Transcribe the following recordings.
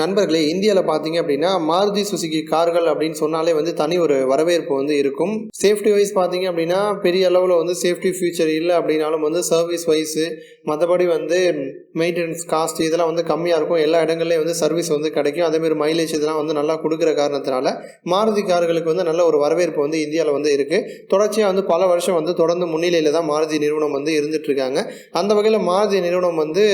நண்பர்களே இந்தியாவில் பார்த்தீங்க அப்படின்னா மாருதி சுசுகி கார்கள் அப்படின்னு சொன்னாலே வந்து தனி ஒரு வரவேற்பு வந்து இருக்கும். சேஃப்டி வைஸ் பார்த்தீங்க அப்படின்னா பெரிய அளவில் வந்து சேஃப்டி ஃபியூச்சர் இல்லை அப்படின்னாலும் வந்து சர்வீஸ் வைஸு மற்றபடி வந்து மெயின்டெனன்ஸ் காஸ்ட் இதெல்லாம் வந்து கம்மியாக இருக்கும். எல்லா இடங்கள்லேயும் வந்து சர்வீஸ் வந்து கிடைக்கும். அதேமாரி மைலேஜ் இதெல்லாம் வந்து நல்லா கொடுக்குற காரணத்தினால மாருதி கார்களுக்கு வந்து நல்ல ஒரு வரவேற்பு வந்து இந்தியாவில் வந்து இருக்குது தொடர்ச்சியாக வந்து பல வருஷம் வந்து தொடர்ந்து முன்னிலையில் தான் மாருதி நிறுவனம் வந்து இருந்துகிட்ருக்காங்க அந்த வகையில் மாருதி நிறுவனம் வந்து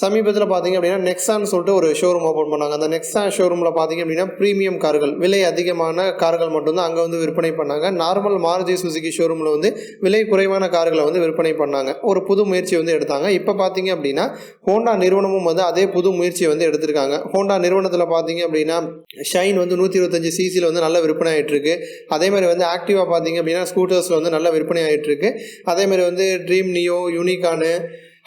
சமீபத்தில் பார்த்தீங்க அப்படின்னா நெக்ஸான்னு சொல்லிட்டு ஒரு ஷோரூம் ஓப்பன் பண்ணாங்க. அந்த நெக்ஸா ஷோரூமில் பார்த்தீங்க அப்படின்னா ப்ரீமியம் கார்கள் விலை அதிகமான கார்கள் மட்டும்தான் அங்கே வந்து விற்பனை பண்ணாங்க. நார்மல் மாருதி சுசுகி ஷோரூமில் வந்து விலை குறைவான கார்களை வந்து விற்பனை பண்ணாங்க. ஒரு புது முயற்சி வந்து எடுத்தாங்க. இப்போ பார்த்தீங்க அப்படின்னா ஹோண்டா நிறுவனமும் வந்து அதே புது முயற்சியை வந்து எடுத்திருக்காங்க. ஹோண்டா நிறுவனத்தில் பார்த்தீங்க அப்படின்னா ஷைன் வந்து நூற்றி இருபத்தஞ்சு சிசியில் வந்து நல்ல விற்பனை ஆகிட்டுருக்கு அதே மாதிரி வந்து ஆக்டிவாக பார்த்தீங்க அப்படின்னா ஸ்கூட்டர்ஸில் வந்து நல்ல விற்பனை ஆகிட்டுருக்கு அதே மாதிரி வந்து ட்ரீம் நியோ யூனிகானு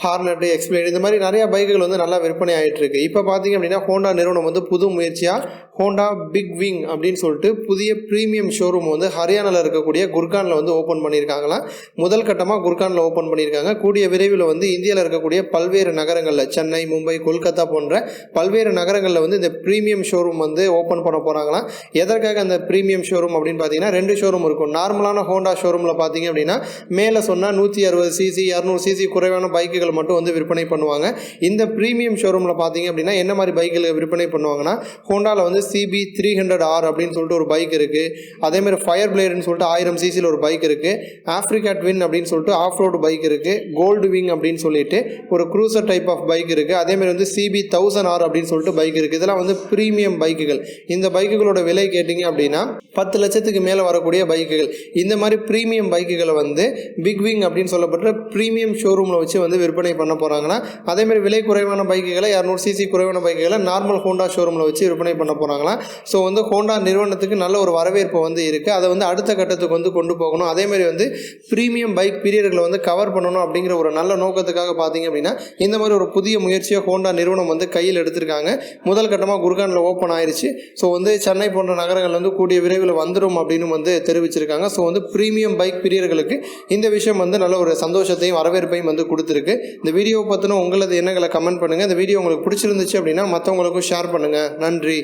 ஹார்னட்டு எக்ஸ்பிளைன் இந்த மாதிரி நிறைய பைக்குகள் வந்து நல்லா விற்பனை ஆகிட்டு இருக்கு. இப்போ பார்த்தீங்க அப்படின்னா ஹோண்டா நிறுவனம் வந்து புது முயற்சியாக ஹோண்டா பிக் விங் அப்படின்னு சொல்லிட்டு புதிய ப்ரீமியம் ஷோரூம் வந்து ஹரியானாவில் இருக்கக்கூடிய குர்கானில் வந்து ஓப்பன் பண்ணியிருக்காங்களாம் முதல் கட்டமாக குர்கானில் ஓப்பன் பண்ணியிருக்காங்க. கூடிய விரைவில் வந்து இந்தியாவில் இருக்கக்கூடிய பல்வேறு நகரங்களில் சென்னை மும்பை கொல்கத்தா போன்ற பல்வேறு நகரங்களில் வந்து இந்த ப்ரீமியம் ஷோரூம் வந்து ஓப்பன் பண்ண போகிறாங்களாம் எதற்காக அந்த ப்ரீமியம் ஷோரூம் அப்படின்னு பார்த்தீங்கன்னா ரெண்டு ஷோரூம் இருக்கும். நார்மலான ஹோண்டா ஷோரூமில் பார்த்தீங்க அப்படின்னா மேலே சொன்னால் நூற்றி அறுபது சிசி இரநூறு சிசி குறைவான பைக்குகள் மட்டும் வந்து விற்பனை பண்ணுவாங்க. இந்த ப்ரீமியம் ஷோரூமில் பார்த்தீங்க அப்படின்னா என்ன மாதிரி பைக்கில் விற்பனை பண்ணுவாங்கன்னா ஹோண்டாவில் வந்து சிபி த்ரீ ஹண்ட்ரட் ஆர் அப்படின்னு சொல்லிட்டு ஒரு பைக் இருக்குது அதேமாதிரி ஃபயர் பிளேடுன்னு சொல்லிட்டு ஆயிரம் சிசியில் ஒரு பைக் இருக்குது ஆஃப்ரிக்கா ட்வின் அப்படின்னு சொல்லிட்டு ஆஃப் ரோடு பைக் இருக்குது கோல்டு விங் அப்படின்னு சொல்லிட்டு ஒரு க்ரூசர் டைப் ஆஃப் பைக் இருக்குது அதேமாதிரி வந்து சிபி தௌசண்ட் ஆர் அப்படின்னு சொல்லிட்டு பைக் இருக்குது இதெல்லாம் வந்து ப்ரீமியம் பைக்குகள் இந்த பைக்குகளோட விலை கேட்டிங்க அப்படின்னா பத்து லட்சத்துக்கு மேலே வரக்கூடிய பைக்குகள் இந்த மாதிரி ப்ரீமியம் பைக்குகளை வந்து பிக் விங் அப்படின்னு சொல்லப்பட்ட ப்ரீமியம் ஷோரூமில் வச்சு வந்து விற்பனை பண்ண போகிறாங்கன்னா அதேமாதிரி விலை குறைவான பைக்குகளை இரநூறு சிசி குறைவான பைக்குகளை நார்மல் ஹோண்டா ஷோரூமில் வச்சு விற்பனை பண்ண பார்க்கலாம். ஸோ வந்து ஹோண்டா நிறுவனத்துக்கு நல்ல ஒரு வரவேற்பு வந்து இருக்குது அதை வந்து அடுத்த கட்டத்துக்கு வந்து கொண்டு போகணும். அதேமாதிரி வந்து ப்ரீமியம் பைக் பீரியர்களை வந்து கவர் பண்ணணும் அப்படிங்கிற ஒரு நல்ல நோக்கத்துக்காக பார்த்தீங்க அப்படின்னா இந்த மாதிரி ஒரு புதிய முயற்சியை ஹோண்டா நிறுவனம் வந்து கையில் எடுத்திருக்காங்க. முதல் கட்டமாக குர்கானில் ஓப்பன் ஆயிருச்சு. ஸோ வந்து சென்னை போன்ற நகரங்கள் வந்து கூடிய விரைவில் வந்துடும் அப்படின்னு வந்து தெரிவிச்சிருக்காங்க. ஸோ வந்து ப்ரீமியம் பைக் பிரியர்களுக்கு இந்த விஷயம் வந்து நல்ல ஒரு சந்தோஷத்தையும் வரவேற்பையும் வந்து கொடுத்துருக்கு. இந்த வீடியோவை பற்றின உங்களது எண்ணங்களை கமெண்ட் பண்ணுங்கள் இந்த வீடியோ உங்களுக்கு பிடிச்சிருந்துச்சு அப்படின்னா மற்றவங்களுக்கும் ஷேர் பண்ணுங்கள் நன்றி.